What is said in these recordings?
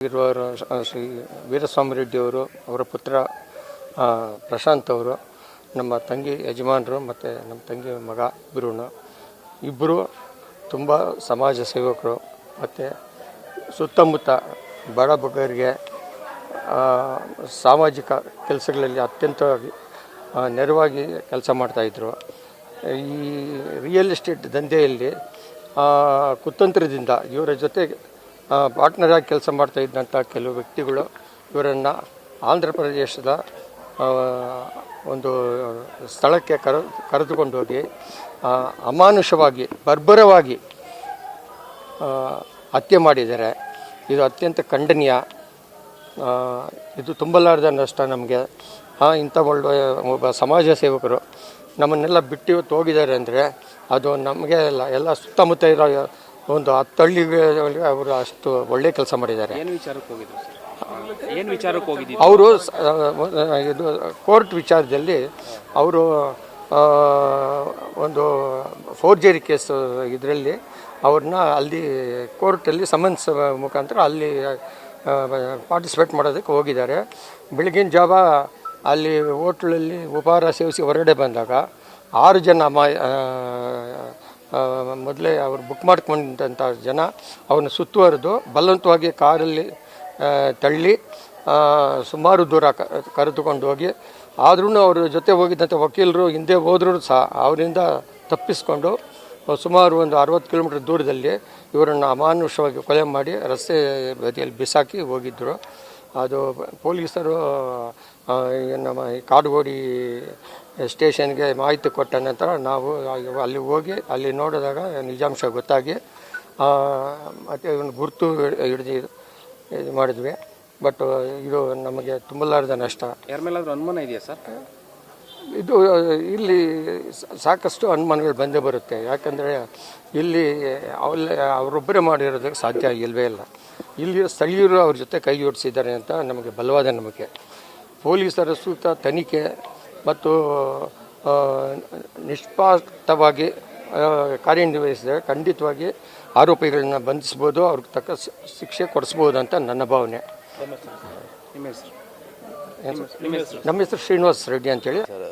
ಇರುವವರು ಶ್ರೀ ವೀರಸ್ವಾಮಿ ರೆಡ್ಡಿಯವರು ಅವರ ಪುತ್ರ ಪ್ರಶಾಂತ್ ಅವರು ನಮ್ಮ ತಂಗಿ ಯಜಮಾನರು ಮತ್ತು ನಮ್ಮ ತಂಗಿ ಮಗ ಇಬ್ಬರೂ ಇಬ್ಬರು ತುಂಬ ಸಮಾಜ ಸೇವಕರು ಮತ್ತು ಸುತ್ತಮುತ್ತ ಬಡ ಬಗ್ಗರಿಗೆ ಸಾಮಾಜಿಕ ಕೆಲಸಗಳಲ್ಲಿ ಅತ್ಯಂತವಾಗಿ ಆ, ನೆರವಾಗಿ ಕೆಲಸ ಮಾಡ್ತಾಯಿದ್ರು ಈ ರಿಯಲ್ ಎಸ್ಟೇಟ್ ದಂಧೆಯಲ್ಲಿ ಕುತಂತ್ರದಿಂದ ಇವರ ಜೊತೆ ಪಾರ್ಟ್ನರ್ ಆಗಿ ಕೆಲಸ ಮಾಡ್ತಾ ಇದ್ದಂಥ ಕೆಲವು ವ್ಯಕ್ತಿಗಳು ಇವರನ್ನು ಆಂಧ್ರ ಪ್ರದೇಶದ ಒಂದು ಸ್ಥಳಕ್ಕೆ ಕರೆ ಕರೆದುಕೊಂಡು ಹೋಗಿ ಅಮಾನುಷವಾಗಿ, ಬರ್ಬರವಾಗಿ ಹತ್ಯೆ ಮಾಡಿದ್ದಾರೆ. ಇದು ಅತ್ಯಂತ ಖಂಡನೀಯ. ಇದು ತುಂಬಲಾರದ ನಷ್ಟ ನಮಗೆ. ಇಂಥ ಒಳ್ಳೆಯ ಒಬ್ಬ ಸಮಾಜ ಸೇವಕರು ನಮ್ಮನ್ನೆಲ್ಲ ಬಿಟ್ಟು ಹೋಗಿದ್ದಾರೆ ಅಂದರೆ ಅದು ನಮಗೆ ಎಲ್ಲ ಎಲ್ಲ ಸುತ್ತಮುತ್ತ ಇರೋ ಒಂದು ಹತ್ತು ಹಳ್ಳಿಗೆ ಅವರು ಅಷ್ಟು ಒಳ್ಳೆ ಕೆಲಸ ಮಾಡಿದ್ದಾರೆ. ಏನು ವಿಚಾರಕ್ಕೆ ಹೋಗಿದ್ರು ಸರ್? ಏನು ವಿಚಾರಕ್ಕೆ ಹೋಗಿದ್ದೀವಿ ಅವರು ಇದು ಕೋರ್ಟ್ ವಿಚಾರದಲ್ಲಿ ಅವರು ಒಂದು ಫೋರ್ಜರಿ ಕೇಸ್ ಇದರಲ್ಲಿ ಅವ್ರನ್ನ ಅಲ್ಲಿ ಕೋರ್ಟಲ್ಲಿ ಸಮನ್ಸ್ ಮುಖಾಂತರ ಅಲ್ಲಿ ಪಾರ್ಟಿಸಿಪೇಟ್ ಮಾಡೋದಕ್ಕೆ ಹೋಗಿದ್ದಾರೆ. ಬೆಳಗಿನ ಜಾವ ಅಲ್ಲಿ ಹೋಟ್ಲಲ್ಲಿ ಉಪಹಾರ ಸೇವಿಸಿ ಹೊರಗಡೆ ಬಂದಾಗ ಆರು ಜನ ಮಾ ಮೊದಲೇ ಅವರು ಬುಕ್ ಮಾಡ್ಕೊಂಡಂಥ ಜನ ಅವನ್ನ ಸುತ್ತುವರೆದು ಬಲವಂತವಾಗಿ ಕಾರಲ್ಲಿ ತಳ್ಳಿ ಸುಮಾರು ದೂರ ಕರೆದುಕೊಂಡು ಹೋಗಿ ಆದ್ರೂ ಅವ್ರ ಜೊತೆ ಹೋಗಿದ್ದಂಥ ವಕೀಲರು ಹಿಂದೆ ಹೋದ್ರೂ ಸಹ ಅವರಿಂದ ತಪ್ಪಿಸ್ಕೊಂಡು ಸುಮಾರು ಒಂದು ಅರವತ್ತು ಕಿಲೋಮೀಟರ್ ದೂರದಲ್ಲಿ ಇವರನ್ನು ಅಮಾನುಷವಾಗಿ ಕೊಲೆ ಮಾಡಿ ರಸ್ತೆ ಬದಿಯಲ್ಲಿ ಬಿಸಾಕಿ ಹೋಗಿದ್ದರು ಅದು ಪೊಲೀಸರು ನಮ್ಮ ಕಾಡುಗೋಡಿ ಸ್ಟೇಷನ್ಗೆ ಮಾಹಿತಿ ಕೊಟ್ಟ ನಂತರ ನಾವು ಅಲ್ಲಿ ಹೋಗಿ ಅಲ್ಲಿ ನೋಡಿದಾಗ ನಿಜಾಂಶ ಗೊತ್ತಾಗಿ ಮತ್ತು ಇವನು ಗುರುತು ಹಿಡಿದು ಇದು ಮಾಡಿದ್ವಿ. ಬಟ್ ಇದು ನಮಗೆ ತುಂಬಲಾರದ ನಷ್ಟ. ಯಾರ ಮೇಲಾದರೂ ಅನುಮಾನ ಇದೆಯಾ ಸರ್? ಇದು ಇಲ್ಲಿ ಸಾಕಷ್ಟು ಅನುಮಾನಗಳು ಬಂದೇ ಬರುತ್ತೆ. ಯಾಕಂದರೆ ಇಲ್ಲಿ ಅವಲ್ಲೇ ಅವರೊಬ್ಬರೇ ಮಾಡಿರೋದಕ್ಕೆ ಸಾಧ್ಯ ಇಲ್ಲವೇ ಇಲ್ಲ. ಇಲ್ಲಿ ಸ್ಥಳೀಯರು ಅವ್ರ ಜೊತೆ ಕೈ ಜೋಡಿಸಿದ್ದಾರೆ ಅಂತ ನಮಗೆ ಬಲವಾದ ನಂಬಿಕೆ. ಪೊಲೀಸರ ಸೂಕ್ತ ತನಿಖೆ ಮತ್ತು ಆ, ಕಾರ್ಯನಿರ್ವಹಿಸಿದರೆ ಖಂಡಿತವಾಗಿ ಆರೋಪಿಗಳನ್ನ ಬಂಧಿಸ್ಬೋದು ಅವ್ರಿಗೆ ತಕ್ಕ ಶಿಕ್ಷೆ ಕೊಡಿಸ್ಬೋದು ಅಂತ ನನ್ನ ಭಾವನೆ. ನಿಮ್ಮ ಹೆಸರು? ನಮ್ಮ ಹೆಸರು? ಶ್ರೀನಿವಾಸ್ ರೆಡ್ಡಿ ಅಂತೇಳಿ. ಸರ್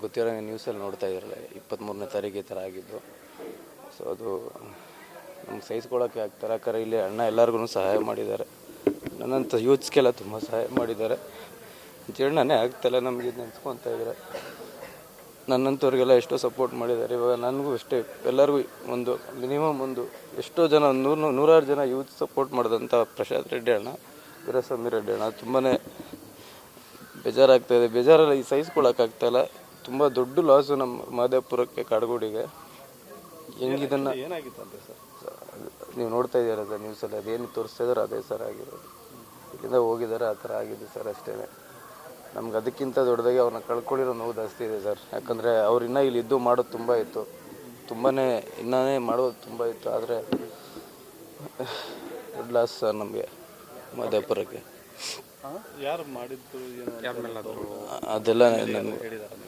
ಗೊತ್ತಿರೋ ನ್ಯೂಸಲ್ಲಿ ನೋಡ್ತಾ ಇದ್ರಲ್ಲ ಇಪ್ಪತ್ತ್ಮೂರನೇ ತಾರೀಕು ಈ ಥರ ಆಗಿದ್ದು. ಸೊ ಅದು ನಮ್ಗೆ ಸಹಿಸ್ಕೊಳ್ಳೋಕ್ಕೆ ಆಗ್ತಾರೆ. ಯಾಕಂದ್ರೆ ಇಲ್ಲಿ ಅಣ್ಣ ಎಲ್ಲರಿಗೂ ಸಹಾಯ ಮಾಡಿದ್ದಾರೆ. ನನ್ನಂಥ ಯೂತ್ಸ್ಗೆಲ್ಲ ತುಂಬ ಸಹಾಯ ಮಾಡಿದ್ದಾರೆ. ಜೀರ್ಣನೇ ಆಗ್ತಾಯಿಲ್ಲ ನಮಗೆ ನೆನ್ಸ್ಕೊತ ಇದ್ದಾರೆ ನನ್ನಂಥವ್ರಿಗೆಲ್ಲ ಎಷ್ಟೋ ಸಪೋರ್ಟ್ ಮಾಡಿದ್ದಾರೆ. ಇವಾಗ ನನಗೂ ಅಷ್ಟೇ. ಎಲ್ಲರಿಗೂ ಒಂದು ಮಿನಿಮಮ್ ಒಂದು ಎಷ್ಟೋ ಜನ ನೂರು ನೂರಾರು ಜನ ಯೂತ್ ಸಪೋರ್ಟ್ ಮಾಡಿದಂಥ ಪ್ರಶಾಂತ್ ರೆಡ್ಡಿ ಅಣ್ಣ ವೀರಸ್ವಾಮಿ ರೆಡ್ಡಿ ಅಣ್ಣ. ತುಂಬಾ ಬೇಜಾರಾಗ್ತಾಯಿದೆ ಬೇಜಾರಲ್ಲ ಬೇಜಾರಲ್ಲಿ ಈ ಸಹಿಸ್ಕೊಳಕ್ಕಾಗ್ತಾಯಿಲ್ಲ ತುಂಬ ದೊಡ್ಡ ಲಾಸು ನಮ್ಮ ಮಾದೇಪುರಕ್ಕೆ ಕಾಡಗೋಡಿಗೆ. ಹೆಂಗಿದನ್ನ ಏನಾಗಿತ್ತಂತೆ ಸರ್? ನೀವು ನೋಡ್ತಾ ಇದ್ದೀರಾ ಸರ್ ನ್ಯೂಸಲ್ಲಿ ಅದೇನು ತೋರಿಸ್ತಾ ಇದ್ದಾರೆ ಅದೇ ಸರ್ ಆಗಿರೋದು. ಇಲ್ಲಿಂದ ಹೋಗಿದ್ದಾರೆ ಆ ಥರ ಆಗಿದೆ ಸರ್ ಅಷ್ಟೇ ನಮ್ಗೆ ಅದಕ್ಕಿಂತ ದೊಡ್ಡದಾಗಿ ಅವ್ರನ್ನ ಕಳ್ಕೊಳ್ಳಿರೋ ನೋವು ಜಾಸ್ತಿ ಇದೆ ಸರ್. ಯಾಕಂದರೆ ಅವ್ರು ಇನ್ನೂ ಇಲ್ಲಿ ಇದ್ದು ಮಾಡೋದು ತುಂಬ ಇತ್ತು. ತುಂಬಾ ಇನ್ನೇ ಮಾಡೋದು ತುಂಬ ಇತ್ತು. ಆದರೆ ದೊಡ್ಡ ಲಾಸ್ ಸರ್ ನಮಗೆ ಮಾದೇಪುರಕ್ಕೆ. ಯಾರು ಮೇಲಾದ್ರೂ ಅದೆಲ್ಲ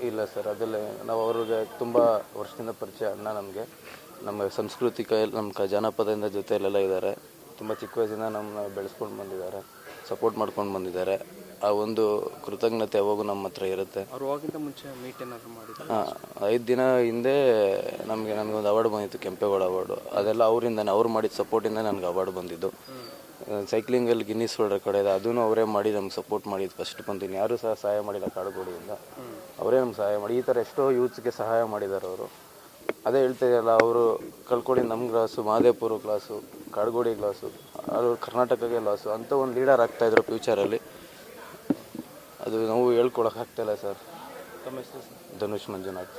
ಇಲ್ಲ ಸರ್ ಅದೆಲ್ಲ ನಾವು ಅವ್ರಿಗೆ ತುಂಬ ವರ್ಷದಿಂದ ಪರಿಚಯ ಅಣ್ಣ ನಮಗೆ. ನಮ್ಮ ಸಾಂಸ್ಕೃತಿಕ ನಮ್ಮ ಕ ಜಾನಪದದಿಂದ ಜೊತೆಯಲ್ಲೆಲ್ಲ ಇದ್ದಾರೆ. ತುಂಬ ಚಿಕ್ಕ ವಯಸ್ಸಿಂದ ನಮ್ಮನ್ನ ಬೆಳೆಸ್ಕೊಂಡು ಬಂದಿದ್ದಾರೆ ಸಪೋರ್ಟ್ ಮಾಡ್ಕೊಂಡು ಬಂದಿದ್ದಾರೆ. ಆ ಒಂದು ಕೃತಜ್ಞತೆ ಯಾವಾಗೂ ನಮ್ಮ ಹತ್ರ ಇರುತ್ತೆ. ಅವ್ರು ಹೋಗಿಂತ ಮುಂಚೆ ಮೀಟ್ ಏನಾದ್ರು ಮಾಡಿದ್ರು? ಐದು ದಿನ ಹಿಂದೆ ನಮಗೆ ನನಗೆ ಒಂದು ಅವಾರ್ಡ್ ಬಂದಿತ್ತು ಕೆಂಪೇಗೌಡ ಅವಾರ್ಡು ಅದೆಲ್ಲ ಅವರಿಂದನೇ ಅವ್ರು ಮಾಡಿದ ಸಪೋರ್ಟಿಂದ ನನಗೆ ಅವಾರ್ಡ್ ಬಂದಿದ್ದು. ಸೈಕ್ಲಿಂಗಲ್ಲಿ ಗಿನ್ನಿಸ್ ವರ್ಲ್ಡ್ ರೆಕಾರ್ಡ್ ಇದೆ ಅದನ್ನು ಅವರೇ ಮಾಡಿ ನಮ್ಗೆ ಸಪೋರ್ಟ್ ಮಾಡಿದ್ದು ಫಸ್ಟ್ ಬಂದಿನಿ ಯಾರು ಸಹ ಸಹಾಯ ಮಾಡಿಲ್ಲ ಕಾಡುಗೋಡಿಯಿಂದ. ಅವರೇ ನಮ್ಗೆ ಸಹಾಯ ಮಾಡಿ ಈ ಥರ ಎಷ್ಟೋ ಯೂತ್ಸ್ಗೆ ಸಹಾಯ ಮಾಡಿದ್ದಾರೆ ಅವರು. ಅದೇ ಹೇಳ್ತಾ ಇದೆಯಲ್ಲ ಅವರು ಕಳ್ಕೊಳ್ಳಿ ನಮ್ಮ class Mahadevapura class Kadugodi class ಅವರು ಕರ್ನಾಟಕಕ್ಕೆ ಲಾಸು ಅಂತ ಒಂದು ಲೀಡರ್ ಆಗ್ತಾಯಿದ್ರು ಫ್ಯೂಚರಲ್ಲಿ ಅದು ನಾವು ಇಲ್ಲ ಸರ್? ಧನುಷ್ ಮಂಜುನಾಥ್.